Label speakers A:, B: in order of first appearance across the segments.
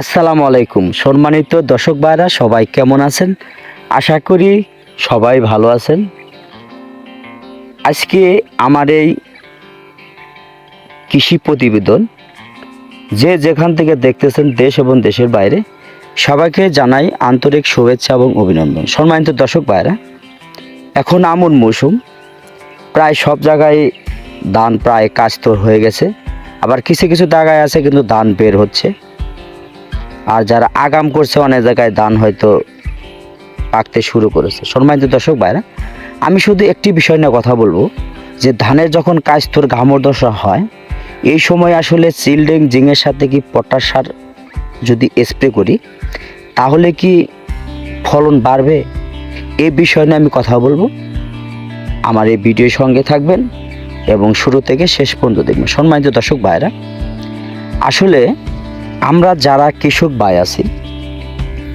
A: আসসালামু আলাইকুম। সম্মানিত দর্শক ভাইরা, সবাই কেমন আছেন? আশা করি সবাই ভালো আছেন। আজকে আমার এই কৃষি প্রতিবেদন, যে যেখান থেকে দেখতেছেন দেশ এবং দেশের বাইরে, সবাইকে জানাই আন্তরিক শুভেচ্ছা এবং অভিনন্দন। সম্মানিত দর্শক ভাইরা, এখন আমন মৌসুম। প্রায় সব জায়গায় ধান প্রায় কাজ তোর হয়ে গেছে। আবার কিছু কিছু জায়গায় আছে কিন্তু ধান বের হচ্ছে। আর যারা আগাম করছে অনেক জায়গায় ধান হয়তো পাকতে শুরু করেছে। সম্মানিত দর্শক ভাইরা, আমি শুধু একটি বিষয় নিয়ে কথা বলব, যে ধানের যখন কাজ তোর ঘামর দশা হয়, এই সময় আসলে চিলড্রেন জিঙের সাথে কি পটাশ সার যদি স্প্রে করি, তাহলে কি ফলন বাড়বে? এ বিষয় নিয়ে আমি কথা বলব। আমার এই ভিডিওর সঙ্গে থাকবেন এবং শুরু থেকে শেষ পর্যন্ত দেখবেন। সম্মানিত দর্শক ভাইরা, আসলে আমরা যারা কৃষক ভাই আছি,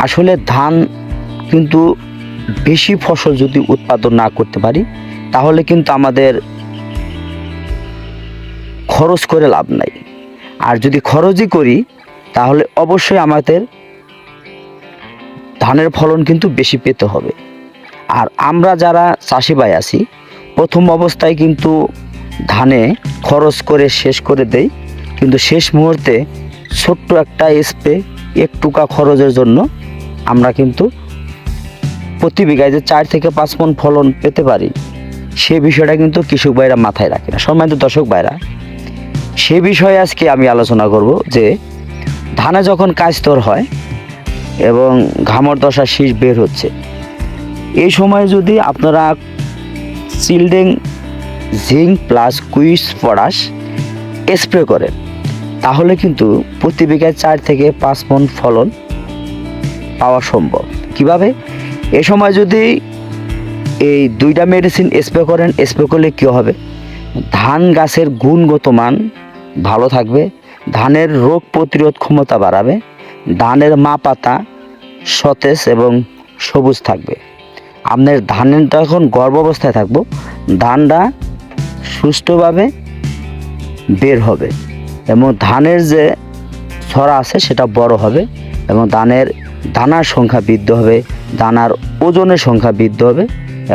A: আসলে ধান কিন্তু বেশি ফসল যদি উৎপাদন না করতে পারি, তাহলে কিন্তু আমাদের খরচ করে লাভ নাই। আর যদি খরচই করি, তাহলে অবশ্যই আমাদের ধানের ফলন কিন্তু বেশি পেতে হবে। আর আমরা যারা চাষি ভাই আছি, প্রথম অবস্থায় কিন্তু ধানে খরচ করে শেষ করে দেই, কিন্তু শেষ মুহূর্তে ছোট্ট একটা স্প্রে একটুকা খরচের জন্য আমরা কিন্তু প্রতি বিঘায় যে চার থেকে পাঁচ মন ফলন পেতে পারি, সে বিষয়টা কিন্তু কৃষক ভাইরা মাথায় রাখে না। সম্মানিত দর্শক ভাইরা, সে বিষয়ে আজকে আমি আলোচনা করব যে, ধানে যখন কাজতর হয় এবং ঘামর দশা শীষ বের হচ্ছে এই সময় যদি আপনারা চিলড্রেন, জিঙ্ক প্লাস কুইস পটাশ স্প্রে করেন তাহলে কিন্তু প্রতি বিঘায় চার থেকে পাঁচ মন ফলন পাওয়া সম্ভব। কীভাবে? এ সময় যদি এই দুইটা মেডিসিন স্প্রে করেন স্প্রে করলে কী হবে? ধান গাছের গুণগত মান ভালো থাকবে, ধানের রোগ প্রতিরোধ ক্ষমতা বাড়াবে, ধানের মা পাতা সতেজ এবং সবুজ থাকবে। আপনার ধানের যখন গর্ভ অবস্থায় থাকব, ধানটা সুষ্ঠুভাবে বের হবে। এবং ধানের যে ছড়া আছে সেটা বড় হবে এবং ধানের, দানার সংখ্যা বৃদ্ধি হবে, দানার ওজনের সংখ্যা বৃদ্ধি হবে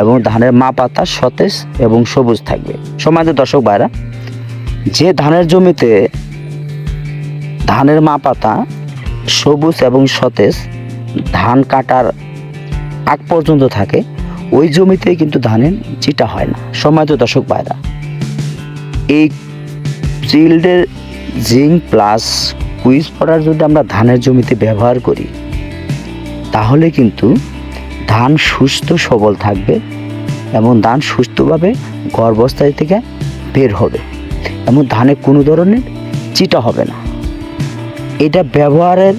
A: এবং ধানের মা পাতা সতেজ এবং সবুজ থাকবে। সমাজের দর্শক ভাইরা, যে ধানের জমিতে ধানের মা পাতা সবুজ এবং সতেজ ধান কাটার আগ পর্যন্ত থাকে, ওই জমিতে কিন্তু ধানের চিটা হয় না। সমাজ দর্শক ভাইরা, এই চিল্ডের জিঙ্ক প্লাস কুইজ পড়ার যদি আমরা ধানের জমিতে ব্যবহার করি, তাহলে কিন্তু ধান সুস্থ সবল থাকবে এবং ধান সুস্থভাবে গর্ভস্থায় থেকে বের হবে এবং ধানে কোনো ধরনের চিটা হবে না। এটা ব্যবহারের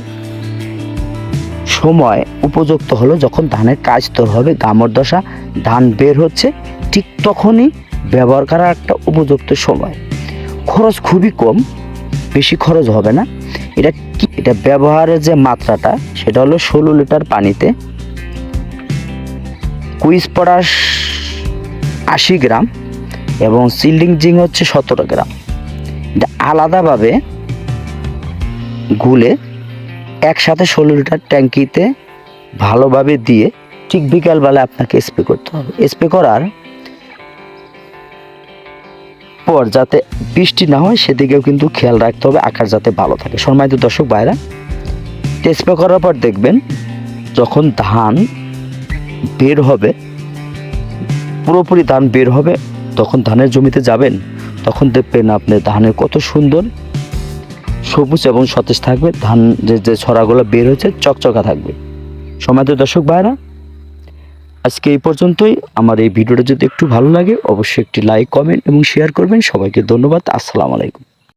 A: সময় উপযুক্ত হলো যখন ধানের কাজ তোর হবে, গামর দশা, ধান বের হচ্ছে, ঠিক তখনই ব্যবহার করার একটা উপযুক্ত সময়। খরচ খুবই কম বেশি খরচ হবে না। এটা কি? এটা ব্যবহারের যে মাত্রাটা, সেটা হলো ষোলো লিটার পানিতে কুইজ পটাশ আশি গ্রাম এবং সিল্ডিং জিং হচ্ছে সতেরো গ্রাম। এটা আলাদাভাবে গুলে একসাথে ষোলো লিটার ট্যাঙ্কিতে ভালোভাবে দিয়ে ঠিক বিকালবেলা আপনাকে স্প্রে করতে হবে। স্প্রে করার পর যাতে বৃষ্টি না হয়, সেদিকেও কিন্তু খেয়াল রাখতে হবে, আকাশ যাতে ভালো থাকে। সম্মানিত দর্শক ভাইরা স্প্রে করার পর দেখবেন, যখন ধান বের হবে, পুরোপুরি ধান বের হবে, তখন ধানের জমিতে যাবেন, তখন দেখবেন আপনি ধানের কত সুন্দর সবুজ এবং সতেজ থাকবে, ধান যে যে ছড়াগুলো বের হয়েছে, চকচকা থাকবে। সময়ত দর্শক ভাইরা আজকে এই পর্যন্তই। আমার এই ভিডিওটা যদি একটু ভালো লাগে, অবশ্যই একটি লাইক কমেন্ট এবং শেয়ার করবেন। সবাইকে ধন্যবাদ। আসসালামু আলাইকুম।